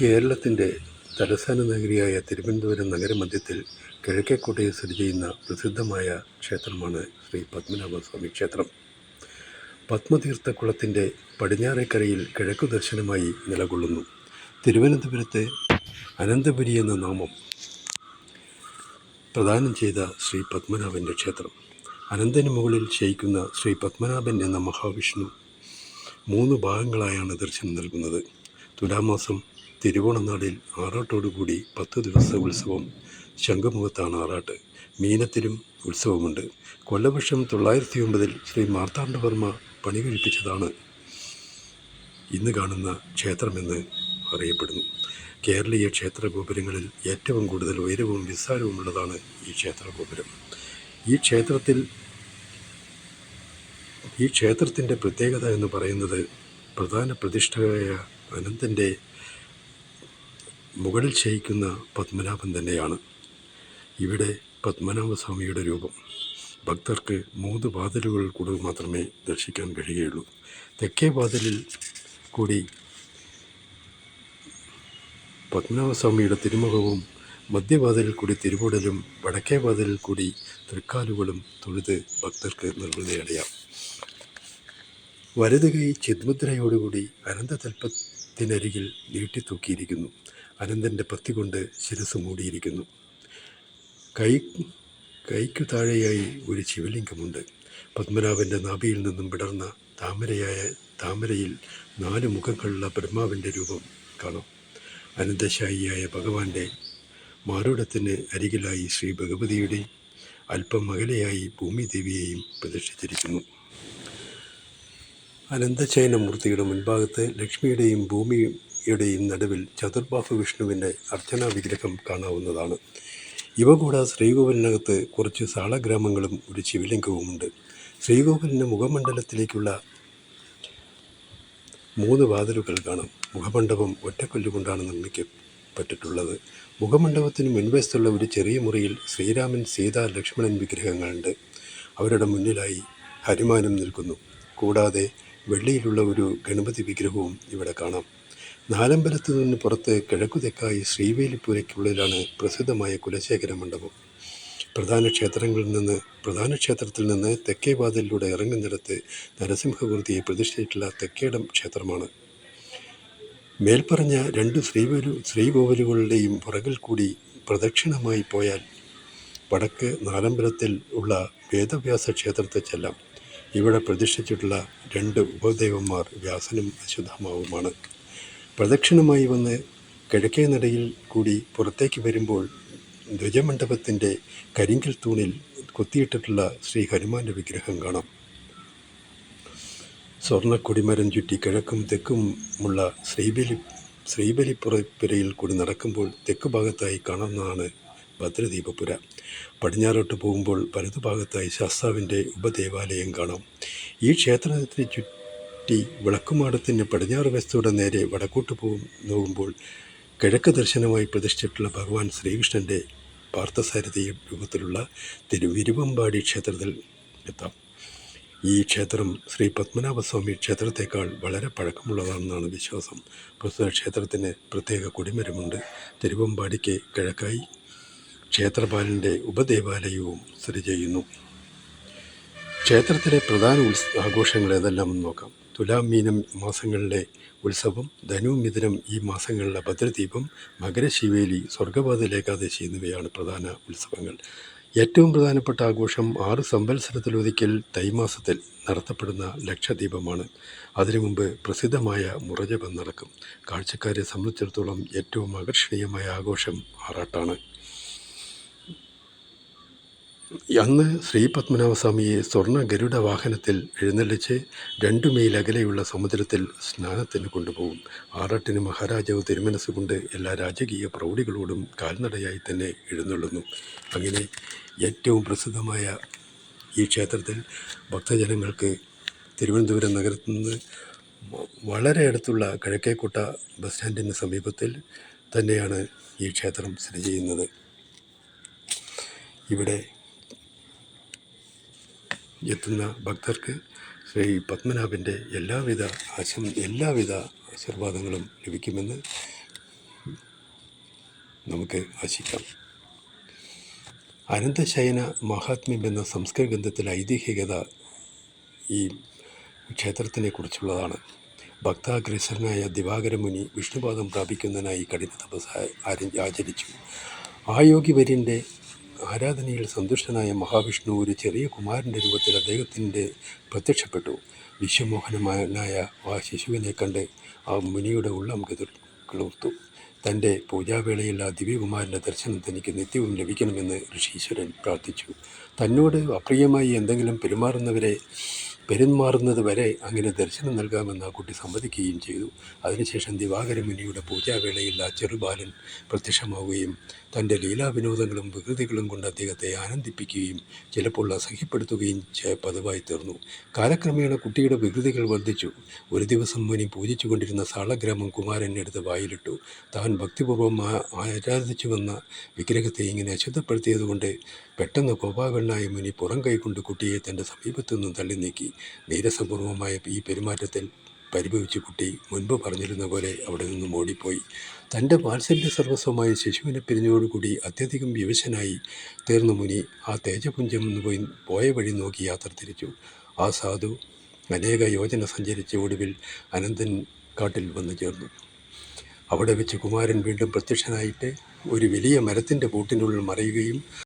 കേരളത്തിന്റെ തലസ്ഥാന നഗരിയായ തിരുവനന്തപുരം നഗരമധ്യത്തിൽ കിഴക്കേക്കോട്ടയിൽ സ്ഥിതി ചെയ്യുന്ന പ്രസിദ്ധമായ ക്ഷേത്രമാണ് ശ്രീ പത്മനാഭസ്വാമി ക്ഷേത്രം. പത്മതീർത്ഥക്കുളത്തിന്റെ പടിഞ്ഞാറേക്കരയിൽ കിഴക്കു ദർശനമായി നിലകൊള്ളുന്നു. തിരുവനന്തപുരത്തെ അനന്തപുരി എന്ന നാമം പ്രദാനം ചെയ്ത ശ്രീ പത്മനാഭന്റെ ക്ഷേത്രം. അനന്തന് മുകളിൽ ശയിക്കുന്ന ശ്രീ പത്മനാഭൻ എന്ന മഹാവിഷ്ണു മൂന്ന് ഭാഗങ്ങളായാണ് ദർശനം നൽകുന്നത്. തുലാമാസം തിരുവോണനാളിൽ ആറാട്ടോടുകൂടി പത്ത് ദിവസ ഉത്സവം ശംഖുമുഖത്താണ് ആറാട്ട്. മീനത്തിലും ഉത്സവമുണ്ട്. കൊല്ലവർഷം തൊള്ളായിരത്തി ഒമ്പതിൽ ശ്രീ മാർത്താണ്ഡവർമ്മ പണി കഴിപ്പിച്ചതാണ് ഇന്ന് കാണുന്ന ക്ഷേത്രമെന്ന് അറിയപ്പെടുന്നു. കേരളീയ ക്ഷേത്ര ഗോപുരങ്ങളിൽ ഏറ്റവും കൂടുതൽ ഉയരവും വിസ്താരവുമുള്ളതാണ് ഈ ക്ഷേത്ര ഗോപുരം ഈ ക്ഷേത്രത്തിൽ ഈ ക്ഷേത്രത്തിന്റെ പ്രത്യേകത എന്ന് പറയുന്നത് പ്രധാന പ്രതിഷ്ഠയായ അനന്തന്റെ മുകളിൽ ശയിക്കുന്ന പത്മനാഭൻ തന്നെയാണ്. ഇവിടെ പത്മനാഭസ്വാമിയുടെ രൂപം. ഭക്തർക്ക് മൂന്ന് വാതിലുകൾ കൂടെ മാത്രമേ ദർശിക്കാൻ കഴിയുകയുള്ളൂ. തെക്കേ വാതിലിൽ കൂടി പത്മനാഭസ്വാമിയുടെ തിരുമുഖവും മധ്യവാതിലിൽ കൂടി തിരുവുടലും വടക്കേ വാതിലിൽ കൂടി തൃക്കാലുകളും തൊഴുത് ഭക്തർക്ക് നിർവൃതിയടയാം വലതുകൈ ചിദ്മുദ്രയോടുകൂടി അനന്തതൽപ്പത്തിനരികിൽ നീട്ടിത്തൂക്കിയിരിക്കുന്നു. അനന്തന്റെ പത്തി കൊണ്ട് ശിരസ് മൂടിയിരിക്കുന്നു. കൈ കൈക്കു താഴെയായി ഒരു ശിവലിംഗമുണ്ട്. പത്മനാഭന്റെ നാഭിയിൽ നിന്നും വിടർന്ന താമരയായ താമരയിൽ നാല് മുഖങ്ങളുള്ള ബ്രഹ്മാവിന്റെ രൂപം കാണാം. അനന്തശായിയായ ഭഗവാന്റെ മാറുടത്തിന് അരികിലായി ശ്രീ ഭഗവതിയുടെ അല്പം അകലെയായി ഭൂമിദേവിയെയും പ്രതിഷ്ഠിച്ചിരിക്കുന്നു. അനന്തശയനമൂർത്തിയുടെ മുൻഭാഗത്ത് ലക്ഷ്മിയുടെയും ഭൂമിയുടെയും നടുവിൽ ചതുർബാഹു വിഷ്ണുവിന്റെ അർച്ചനാ വിഗ്രഹം കാണാവുന്നതാണ്. ഇവ കൂടാതെ ശ്രീകോവിലിനകത്ത് കുറച്ച് സാളഗ്രാമങ്ങളും ഒരു ശിവലിംഗവുമുണ്ട്. ശ്രീകോവിലിന്റെ മുഖമണ്ഡലത്തിലേക്കുള്ള മൂന്ന് വാതിലുകൾ കാണാം. മുഖമണ്ഡപം ഒറ്റക്കൊല്ലുകൊണ്ടാണ് നിർമ്മിക്കപ്പെട്ടിട്ടുള്ളത്. മുഖമണ്ഡപത്തിന് മുൻവശത്തുള്ള ഒരു ചെറിയ മുറിയിൽ ശ്രീരാമൻ സീത ലക്ഷ്മണൻ വിഗ്രഹങ്ങളുണ്ട്. അവരുടെ മുന്നിലായി ഹനുമാനും നിൽക്കുന്നു. കൂടാതെ വെള്ളിയിലുള്ള ഒരു ഗണപതി വിഗ്രഹവും ഇവിടെ കാണാം. നാലമ്പലത്തു നിന്ന് പുറത്ത് കിഴക്കുതെക്കായി ശ്രീവേലിപ്പുരയ്ക്കുള്ളിലാണ് പ്രസിദ്ധമായ കുലശേഖര മണ്ഡപം. പ്രധാന ക്ഷേത്രങ്ങളിൽ നിന്ന് പ്രധാന ക്ഷേത്രത്തിൽ നിന്ന് തെക്കേ വാതിലിലൂടെ ഇറങ്ങുന്നിടത്ത് നരസിംഹമൂർത്തിയെ പ്രതിഷ്ഠിച്ചിട്ടുള്ള തെക്കേടം ക്ഷേത്രമാണ്. മേൽപ്പറഞ്ഞ രണ്ട് ശ്രീവരു ശ്രീകോവിലുകളുടെയും പുറകിൽ കൂടി പ്രദക്ഷിണമായി പോയാൽ വടക്ക് നാലമ്പലത്തിൽ ഉള്ള വേദവ്യാസ ക്ഷേത്രത്തെ ചെല്ലാം. ഇവിടെ പ്രതിഷ്ഠിച്ചിട്ടുള്ള രണ്ട് ഉപദേവന്മാർ വ്യാസനും അശ്വത്ഥമാവുമാണ്. പ്രദക്ഷിണമായി വന്ന് കിഴക്കേ നടയിൽ കൂടി പുറത്തേക്ക് വരുമ്പോൾ ധ്വജമണ്ഡപത്തിന്റെ കരിങ്കൽ തൂണിൽ കൊത്തിയിട്ടിട്ടുള്ള ശ്രീ ഹനുമാന്റെ വിഗ്രഹം കാണാം. സ്വർണക്കൊടിമരം ചുറ്റി കിഴക്കും തെക്കുമുള്ള ശ്രീബലി ശ്രീബലിപ്പുറപ്പുരയിൽ കൂടി നടക്കുമ്പോൾ തെക്ക് ഭാഗത്തായി കാണുന്നതാണ് ഭദ്രദീപപുര. പടിഞ്ഞാറോട്ട് പോകുമ്പോൾ വലതുഭാഗത്തായി ശാസ്താവിന്റെ ഉപദേവാലയം കാണാം. ഈ ക്ഷേത്രത്തിന് ചുറ്റി വിളക്കുമാടത്തിന് പടിഞ്ഞാറ് വശത്തൂടെ നേരെ വടക്കോട്ട് പോകും നോക്കുമ്പോൾ കിഴക്ക് ദർശനമായി പ്രതിഷ്ഠിച്ചിട്ടുള്ള ഭഗവാൻ ശ്രീകൃഷ്ണന്റെ പാർത്ഥസാരഥി രൂപത്തിലുള്ള തിരുവിരുവമ്പാടി ക്ഷേത്രത്തിൽ എത്താം. ഈ ക്ഷേത്രം ശ്രീ പത്മനാഭസ്വാമി ക്ഷേത്രത്തേക്കാൾ വളരെ പഴക്കമുള്ളതാണെന്നാണ് വിശ്വാസം. പ്രസ്തുത ക്ഷേത്രത്തിന് പ്രത്യേക കൊടിമരമുണ്ട്. തിരുവമ്പാടിക്ക് കിഴക്കായി ക്ഷേത്രപാലന്റെ ഉപദേവാലയവും സ്ഥിതി ചെയ്യുന്നു. ക്ഷേത്രത്തിലെ പ്രധാന ഉത്സ ആഘോഷങ്ങൾ ഏതെല്ലാമെന്ന് നോക്കാം. തുലാം മീനം മാസങ്ങളിലെ ഉത്സവം ധനു മിഥുനം ഈ മാസങ്ങളിലെ ഭദ്രദീപം മകരശിവേലി സ്വർഗപാത ഏകാദശി എന്നിവയാണ് പ്രധാന ഉത്സവങ്ങൾ. ഏറ്റവും പ്രധാനപ്പെട്ട ആഘോഷം ആറ് സംവത്സരത്തിലൊരിക്കൽ തൈമാസത്തിൽ നടത്തപ്പെടുന്ന ലക്ഷദീപമാണ്. അതിനു മുമ്പ് പ്രസിദ്ധമായ മുറജപം നടക്കും. കാഴ്ചക്കാരെ സംബന്ധിച്ചിടത്തോളം ഏറ്റവും ആകർഷണീയമായ ആഘോഷം ആറാട്ടാണ്. അന്ന് ശ്രീ പത്മനാഭസ്വാമിയെ സ്വർണ ഗരുഡ വാഹനത്തിൽ എഴുന്നള്ളിച്ച് രണ്ടു മൈൽ അകലെയുള്ള സമുദ്രത്തിൽ സ്നാനത്തിന് കൊണ്ടുപോകും. ആറാട്ടിന് മഹാരാജാവ് തിരുമനസ്സുകൊണ്ട് എല്ലാ രാജകീയ പ്രൗഢികളോടും കാൽനടയായി തന്നെ എഴുന്നള്ളുന്നു. അങ്ങനെ ഏറ്റവും പ്രസിദ്ധമായ ഈ ക്ഷേത്രത്തിൽ ഭക്തജനങ്ങൾക്ക് തിരുവനന്തപുരം നഗരത്തു നിന്ന് വളരെ അടുത്തുള്ള കിഴക്കേക്കോട്ട ബസ് സ്റ്റാൻഡിന് സമീപത്തിൽ തന്നെയാണ് ഈ ക്ഷേത്രം സ്ഥിതി ചെയ്യുന്നത്. ഇവിടെ എത്തുന്ന ഭക്തർക്ക് ശ്രീ പത്മനാഭന്റെ എല്ലാവിധ ആശം എല്ലാവിധ ആശീർവാദങ്ങളും ലഭിക്കുമെന്ന് നമുക്ക് ആശിക്കാം. അനന്തശയന മഹാത്മ്യം എന്ന സംസ്കൃത ഗ്രന്ഥത്തിലെ ഐതിഹ്യകത ഈ ക്ഷേത്രത്തിനെ കുറിച്ചുള്ളതാണ്. ഭക്താഗ്രസരനായ ദിവാകര മുനി വിഷ്ണുപാദം പ്രാപിക്കുന്നതിനായി കഠിന തപസ് ആചരിച്ചു. ആ യോഗി ആരാധനയിൽ സന്തുഷ്ടനായ മഹാവിഷ്ണു ഒരു ചെറിയ കുമാരന്റെ രൂപത്തിൽ അദ്ദേഹത്തിന്റെ പ്രത്യക്ഷപ്പെട്ടു. വിശ്വമോഹനമാനായ ആ ശിശുവിനെ കണ്ട് ആ മുനിയുടെ ഉള്ളം കിളിർത്തു. തന്റെ പൂജാവേളയിൽ ആ ദിവ്യകുമാരന്റെ ദർശനം തനിക്ക് നിത്യവും ലഭിക്കണമെന്ന് ഋഷീശ്വരൻ പ്രാർത്ഥിച്ചു. തന്നോട് അപ്രിയമായി എന്തെങ്കിലും പെരുമാറുന്നവരെ പെരുമാറുന്നത് വരെ അങ്ങനെ ദർശനം നൽകാമെന്ന് ആ കുട്ടി സമ്മതിക്കുകയും ചെയ്തു. അതിനുശേഷം ദിവാകര മുനിയുടെ പൂജാവേളയിൽ ആ ചെറുബാലൻ പ്രത്യക്ഷമാവുകയും തന്റെ ലീലാവിനോദങ്ങളും വികൃതികളും കൊണ്ട് അദ്ദേഹത്തെ ആനന്ദിപ്പിക്കുകയും ചിലപ്പോൾ അസഹ്യപ്പെടുത്തുകയും പതിവായി തീർന്നു. കാലക്രമേണ കുട്ടിയുടെ വികൃതികൾ വർദ്ധിച്ചു. ഒരു ദിവസം മുനി പൂജിച്ചുകൊണ്ടിരുന്ന സാളഗ്രാമം കുമാരനെടുത്ത് വായിലിട്ടു. താൻ ഭക്തിപൂർവം ആരാധിച്ചു വന്ന വിഗ്രഹത്തെ ഇങ്ങനെ അശുദ്ധപ്പെടുത്തിയതുകൊണ്ട് പെട്ടെന്ന് കോപാകണ്ണായ മുനി പുറം കൈകൊണ്ട് കുട്ടിയെ തന്റെ സമീപത്തു നിന്നും തള്ളി നീക്കി നീരസപൂർവമായ ഈ പെരുമാറ്റത്തിൽ പരിഭവിച്ച കുട്ടി മുൻപ് പറഞ്ഞിരുന്ന പോലെ അവിടെ നിന്നും ഓടിപ്പോയി. തന്റെ വാത്സല്യ സർവസ്വമായ ശിശുവിനെ പിരിഞ്ഞോടുകൂടി അത്യധികം വിവശനായി തീർന്ന മുനി. ആ തേജപുഞ്ചം എന്ന് പോയി പോയ വഴി നോക്കി യാത്ര തിരിച്ചു. ആ സാധു അനേക യോജന സഞ്ചരിച്ച ഒടുവിൽ അനന്തൻ കാട്ടിൽ വന്നു ചേർന്നു. അവിടെ വെച്ച് കുമാരൻ വീണ്ടും പ്രത്യക്ഷനായിട്ട് ഒരു വലിയ മരത്തിന്റെ പൂട്ടിനുള്ളിൽ മറയുകയും